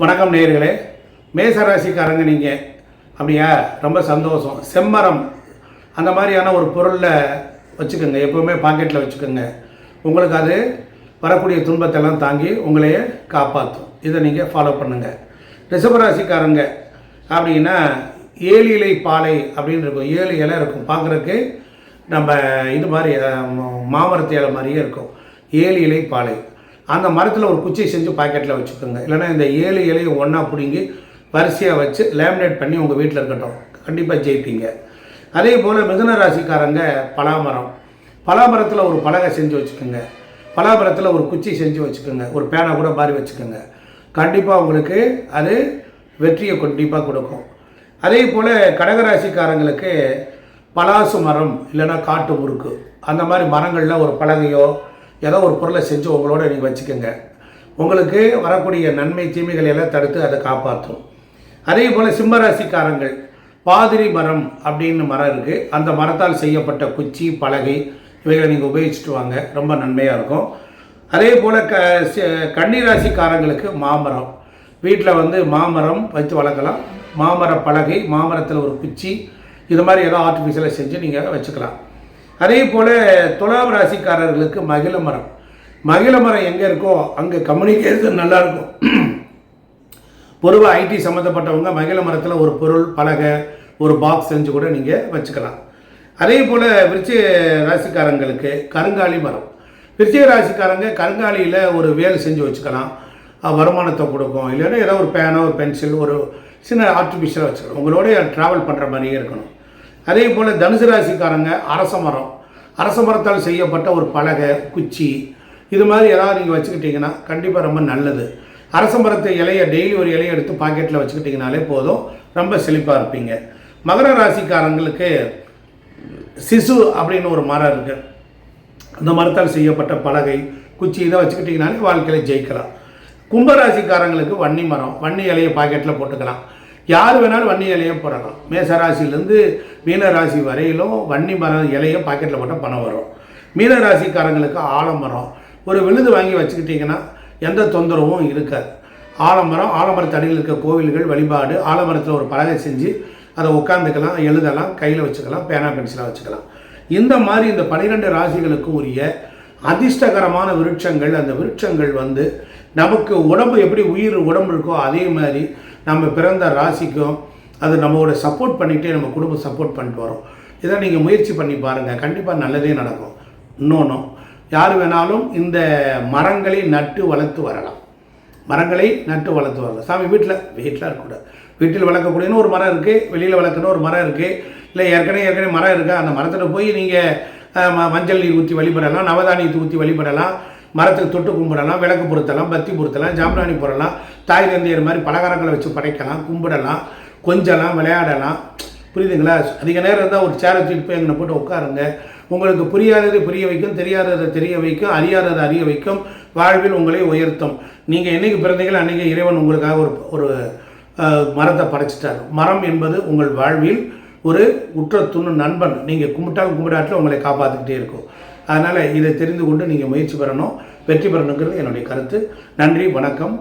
வணக்கம் நேர்களே மேசராசிக்காரங்க நீங்கள் அப்படியா? ரொம்ப சந்தோஷம். செம்மரம். அந்த மாதிரியான ஒரு பொருளில் வச்சுக்கோங்க. எப்போவுமே பாக்கெட்டில் வச்சுக்கோங்க. உங்களுக்கு அது வரக்கூடிய துன்பத்தெல்லாம் தாங்கி உங்களையே காப்பாற்றும் இதை நீங்கள் ஃபாலோ பண்ணுங்கள் ரிஷபராசிக்காரங்க அப்படின்னா ஏழு இலை பாலை அப்படின்னு இருக்கும். ஏழு இலை இருக்கும். பார்க்குறக்கு நம்ம இது மாதிரி மாமரத்து இலை மாதிரியே இருக்கும். ஏழு இலை பாலை. அந்த மரத்தில் ஒரு குச்சி செஞ்சு பாக்கெட்டில் வச்சுக்கோங்க. இல்லைன்னா இந்த ஏழு இலையை ஒன்றா பிடுங்கி வரிசையாக வச்சு லேமினேட் பண்ணி உங்கள் வீட்டில் இருக்கட்டும். கண்டிப்பாக ஜெயிப்பீங்க. அதே போல் மிதுன ராசிக்காரங்க பலாமரம். பலாமரத்தில் ஒரு பலகை செஞ்சு வச்சுக்கோங்க. பலாமரத்தில் ஒரு குச்சி செஞ்சு வச்சுக்கோங்க. ஒரு பேனா கூட பாரி வச்சுக்கோங்க. கண்டிப்பாக உங்களுக்கு அது வெற்றியை கண்டிப்பாக கொடுக்கும். அதே போல் கடகராசிக்காரங்களுக்கு பலாசு மரம் இல்லைன்னா காட்டு முறுக்கு. அந்த மாதிரி மரங்களில் ஒரு பலகையோ ஏதோ ஒரு பொருளை செஞ்சு உங்களோட நீங்கள் வச்சுக்கோங்க. உங்களுக்கு வரக்கூடிய நன்மை தீமைகள் எல்லாம் தடுத்து அதை காப்பாற்றும். அதே போல் சிம்மராசிக்காரங்கள் பாதிரி மரம் அப்படின்னு மரம் இருக்குது அந்த மரத்தால் செய்யப்பட்ட குச்சி பலகை இவைகளை நீங்கள் உபயோகிச்சுட்டு வாங்க. ரொம்ப நன்மையாக இருக்கும். அதே போல் க கன்னிராசிக்காரங்களுக்கு மாமரம். வீட்டில் வந்து மாமரம் வைத்து வளர்க்கலாம். மாமர பலகை மாமரத்தில் ஒரு குச்சி இது மாதிரி ஏதோ ஆர்டிஃபிஷியலாக செஞ்சு நீங்கள் வச்சுக்கலாம். அதே போல் துலாம் ராசிக்காரர்களுக்கு மகிழ மரம். மகிழ மரம் எங்கே இருக்கோ அங்கே கம்யூனிகேஷன் நல்லாயிருக்கும் பொதுவாக ஐடி சம்மந்தப்பட்டவங்க மகிழ மரத்தில் ஒரு பொருள் பலகை ஒரு பாக்ஸ் செஞ்சு கூட நீங்கள் வச்சுக்கலாம். அதே போல் விருச்சிக ராசிக்காரங்களுக்கு கருங்காலி மரம். விருச்சிக ராசிக்காரங்க கருங்காலியில் ஒரு வேல் செஞ்சு வச்சுக்கலாம். வருமானத்தை கொடுக்கும். இல்லைன்னா ஏதோ ஒரு பேனோ ஒரு பென்சில் ஒரு சின்ன ஆர்டிஃபிஷியலாக வச்சுக்கலாம். உங்களோட ட்ராவல் பண்ணுற மாதிரியே இருக்கணும். அதே போல் தனுசு ராசிக்காரங்க அரச மரம். அரச மரத்தால் செய்யப்பட்ட ஒரு பலகை குச்சி இது மாதிரி ஏதாவது நீங்கள் வச்சுக்கிட்டிங்கன்னா கண்டிப்பாக ரொம்ப நல்லது. அரச மரத்தை இலையை டெய்லி ஒரு இலையை எடுத்து பாக்கெட்டில் வச்சுக்கிட்டிங்கனாலே போதும். ரொம்ப செழிப்பாக இருப்பீங்க. மகர ராசிக்காரங்களுக்கு சிசு அப்படின்னு ஒரு மரம் இருக்குது அந்த மரத்தால் செய்யப்பட்ட பலகை குச்சி இதை வச்சுக்கிட்டிங்கனாலே வாழ்க்கையில் ஜெயிக்கலாம். கும்பராசிக்காரங்களுக்கு வன்னி மரம் வன்னி இலையை பாக்கெட்டில் போட்டுக்கலாம். யார் வேணாலும் வன்னி இலையை போடலாம். மேசராசிலேருந்து மீனராசி வரையிலும் வன்னி மரம் இலையை பாக்கெட்டில் போட்டால் பணம் வரும். மீனராசிக்காரங்களுக்கு ஆலமரம். ஒரு விழுது வாங்கி வச்சுக்கிட்டிங்கன்னா எந்த தொந்தரவும் இருக்காது. ஆலமரம் ஆலமரத்தடியில் இருக்க கோவில்கள் வழிபாடு ஆலமரத்தில் ஒரு பலகை செஞ்சு அதை உட்காந்துக்கலாம் எழுதலாம் கையில் வச்சுக்கலாம் பேனா பென்சிலாக வச்சுக்கலாம். இந்த மாதிரி இந்த பன்னிரெண்டு ராசிகளுக்கும் உரிய அதிர்ஷ்டகரமான விருட்சங்கள் அந்த விருட்சங்கள் வந்து நமக்கு உடம்பு எப்படி உயிர் உடம்பு இருக்கோ அதே மாதிரி நம்ம பிறந்த ராசிக்கும் அது நம்மளோட சப்போர்ட் பண்ணிகிட்டே நம்ம குடும்பம் சப்போர்ட் பண்ணிட்டு வரோம். இதை நீங்கள் முயற்சி பண்ணி பாருங்கள் கண்டிப்பாக நல்லதே நடக்கும். இன்னொன்றும் யார் வேணாலும் இந்த மரங்களை நட்டு வளர்த்து வரலாம். மரங்களை நட்டு வளர்த்து வரலாம். சாமி வீட்டில் வீட்டில் இருக்கக்கூடாது. வீட்டில் வளர்க்கக்கூடியன்னு ஒரு மரம் இருக்குது வெளியில் வளர்க்கணும் ஒரு மரம் இருக்குது இல்லை ஏற்கனவே ஏற்கனவே மரம் இருக்குது அந்த மரத்தில் போய் நீங்கள் மஞ்சள் நீர் ஊற்றி வழிபடலாம் நவதானியத்தை ஊற்றி வழிபடலாம். மரத்துக்கு தொட்டு கும்பிடலாம் விளக்கு பொருத்தலாம் பத்தி பொருத்தலாம் ஜாம்பராணி போடலாம் தாய் தந்தையர் மாதிரி பலகாரங்களை வச்சு படைக்கலாம் கும்பிடலாம் கொஞ்சலாம் விளையாடலாம். புரியுதுங்களா? அதிக நேரம் இருந்தால் ஒரு சேரை வச்சுட்டு போய் எங்கே போட்டு உட்காருங்க. உங்களுக்கு புரியாதது புரிய வைக்கும் தெரியாததை தெரிய வைக்கும் அறியாததை அறிய வைக்கும். வாழ்வில் உங்களை உயர்த்தும். நீங்கள் என்றைக்கு பிறந்தீங்களோ அன்றைக்கி இறைவன் உங்களுக்காக ஒரு ஒரு மரத்தை படைச்சிட்டார். மரம் என்பது உங்கள் வாழ்வில் ஒரு உற்ற துணு நண்பன். நீங்கள் கும்பிட்டாலும் கும்பிடாட்டில் உங்களை காப்பாற்றிக்கிட்டே இருக்கும். அதனால் இதை தெரிந்து கொண்டு நீங்கள் முயற்சி பெறணும் வெற்றி பெறணுங்கிறது என்னுடைய கருத்து. நன்றி வணக்கம்.